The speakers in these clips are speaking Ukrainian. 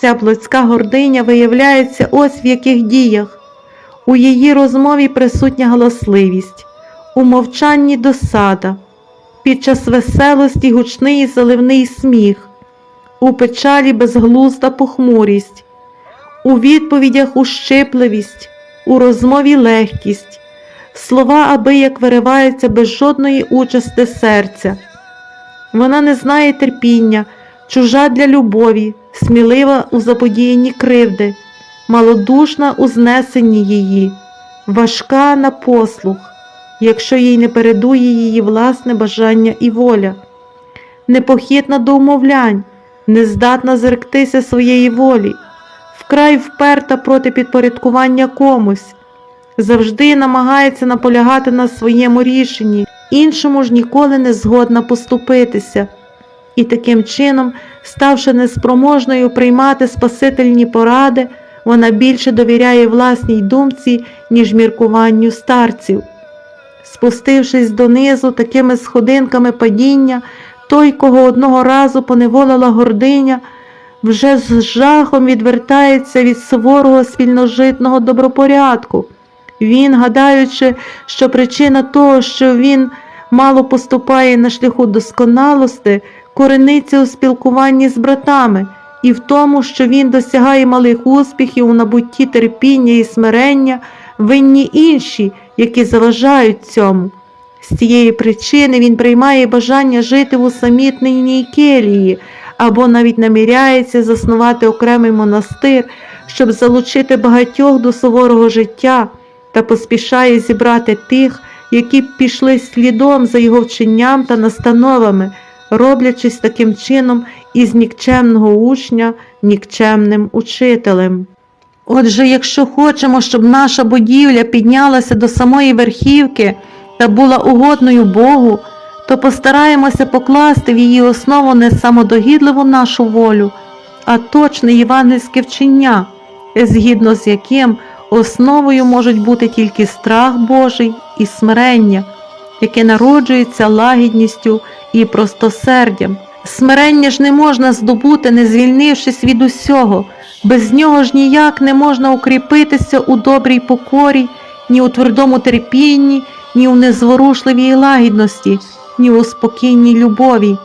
Ця плотська гординя виявляється ось в яких діях. У її розмові присутня галасливість, у мовчанні досада, під час веселості гучний і заливний сміх, у печалі безглузда похмурість, у відповідях ущипливість, у розмові легкість, слова аби як вириваються без жодної участи серця. Вона не знає терпіння, чужа для любові, смілива у заподіянні кривди, малодушна у знесенні її, важка на послух, якщо їй не передує її власне бажання і воля, непохитна до умовлянь, нездатна зректися своєї волі, вкрай вперта проти підпорядкування комусь, завжди намагається наполягати на своєму рішенні, іншому ж ніколи не згодна поступитися і таким чином, ставши неспроможною приймати спасительні поради, вона більше довіряє власній думці, ніж міркуванню старців. Спустившись донизу такими сходинками падіння, той, кого одного разу поневолила гординя, вже з жахом відвертається від суворого спільножитного добропорядку. Він, гадаючи, що причина того, що він мало поступає на шляху досконалости, корениться у спілкуванні з братами і в тому, що він досягає малих успіхів у набутті терпіння і смирення, винні інші, які заважають цьому. З цієї причини він приймає бажання жити в усамітненій келії або навіть наміряється заснувати окремий монастир, щоб залучити багатьох до суворого життя та поспішає зібрати тих, які пішли слідом за його вченням та настановами, роблячись таким чином із нікчемного учня нікчемним учителем. Отже, якщо хочемо, щоб наша будівля піднялася до самої верхівки та була угодною Богу, то постараємося покласти в її основу не самодогідливу нашу волю, а точне євангельське вчення, згідно з яким основою можуть бути тільки страх Божий і смирення, яке народжується лагідністю і простосердям. Смирення ж не можна здобути, не звільнившись від усього, без нього ж ніяк не можна укріпитися у добрій покорі, ні у твердому терпінні, ні у незворушливій лагідності, ні у спокійній любові.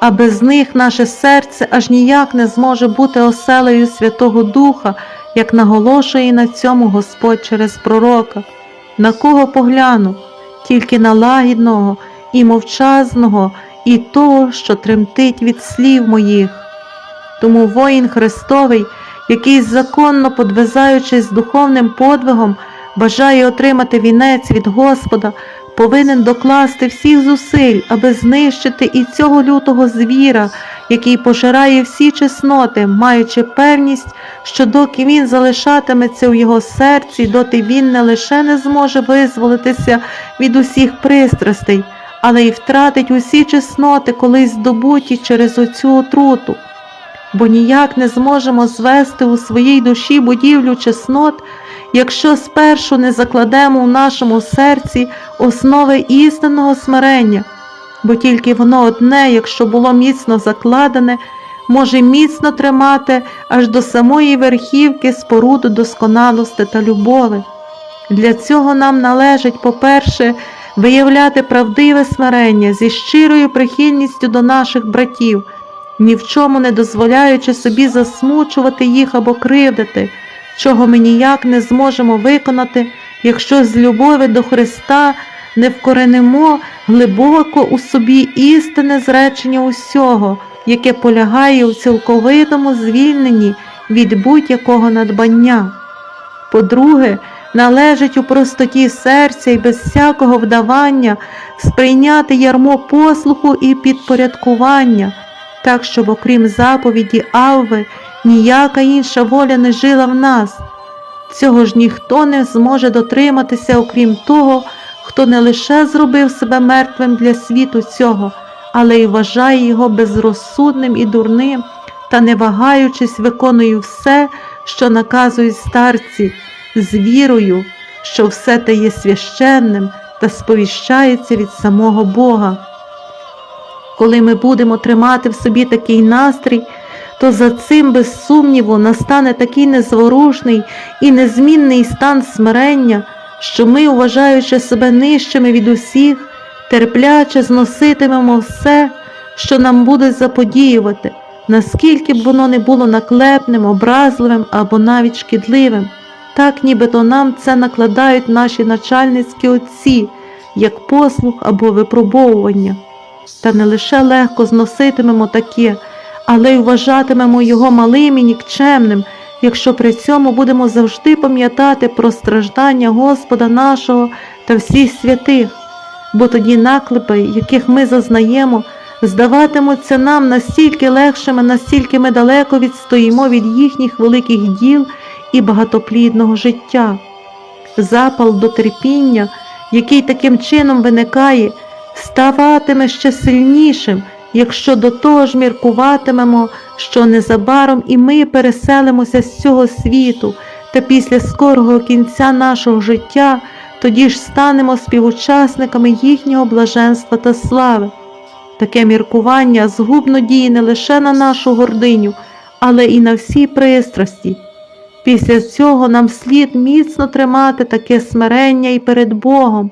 А без них наше серце аж ніяк не зможе бути оселею Святого Духа, як наголошує на цьому Господь через пророка. На кого погляну? Тільки на лагідного і мовчазного, і того, що тремтить від слів моїх. Тому воїн Христовий, який законно подвизаючись духовним подвигом, бажає отримати вінець від Господа, повинен докласти всіх зусиль, аби знищити і цього лютого звіра, який пожирає всі чесноти, маючи певність, що доки він залишатиметься у його серці, доти він не лише не зможе визволитися від усіх пристрастей, але й втратить усі чесноти, колись здобуті через оцю отруту. Бо ніяк не зможемо звести у своїй душі будівлю чеснот, якщо спершу не закладемо у нашому серці основи істинного смирення, бо тільки воно одне, якщо було міцно закладене, може міцно тримати аж до самої верхівки споруду досконалости та любови. Для цього нам належить, по-перше, виявляти правдиве смирення зі щирою прихильністю до наших братів, ні в чому не дозволяючи собі засмучувати їх або кривдити, чого ми ніяк не зможемо виконати, якщо з любові до Христа не вкоренимо глибоко у собі істинне зречення усього, яке полягає у цілковитому звільненні від будь-якого надбання. По-друге, належить у простоті серця і без всякого вдавання сприйняти ярмо послуху і підпорядкування, так, щоб, окрім заповіді Авви, ніяка інша воля не жила в нас. Цього ж ніхто не зможе дотриматися, окрім того, хто не лише зробив себе мертвим для світу цього, але й вважає його безрозсудним і дурним, та, не вагаючись, виконує все, що наказують старці, з вірою, що все те є священним та сповіщається від самого Бога. Коли ми будемо тримати в собі такий настрій, то за цим, без сумніву, настане такий незворушний і незмінний стан смирення, що ми, вважаючи себе нижчими від усіх, терпляче зноситимемо все, що нам будуть заподіювати, наскільки б воно не було наклепним, образливим або навіть шкідливим, так нібито нам це накладають наші начальницькі отці, як послуг або випробовування. Та не лише легко зноситимемо таке, але й вважатимемо його малим і нікчемним, якщо при цьому будемо завжди пам'ятати про страждання Господа нашого та всіх святих, бо тоді наклепи, яких ми зазнаємо, здаватимуться нам настільки легшими, настільки ми далеко відстоїмо від їхніх великих діл і багатоплідного життя. Запал до терпіння, який таким чином виникає, ставатиме ще сильнішим, якщо до того ж міркуватимемо, що незабаром і ми переселимося з цього світу, та після скорого кінця нашого життя тоді ж станемо співучасниками їхнього блаженства та слави. Таке міркування згубно діє не лише на нашу гординю, але і на всі пристрасті. Після цього нам слід міцно тримати таке смирення і перед Богом.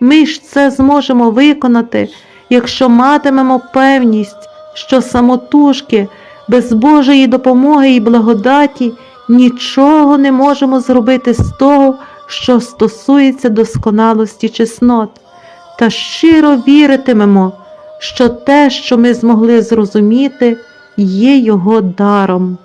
Ми ж це зможемо виконати, якщо матимемо певність, що самотужки, без Божої допомоги і благодаті нічого не можемо зробити з того, що стосується досконалості чеснот, та щиро віритимемо, що те, що ми змогли зрозуміти, є Його даром.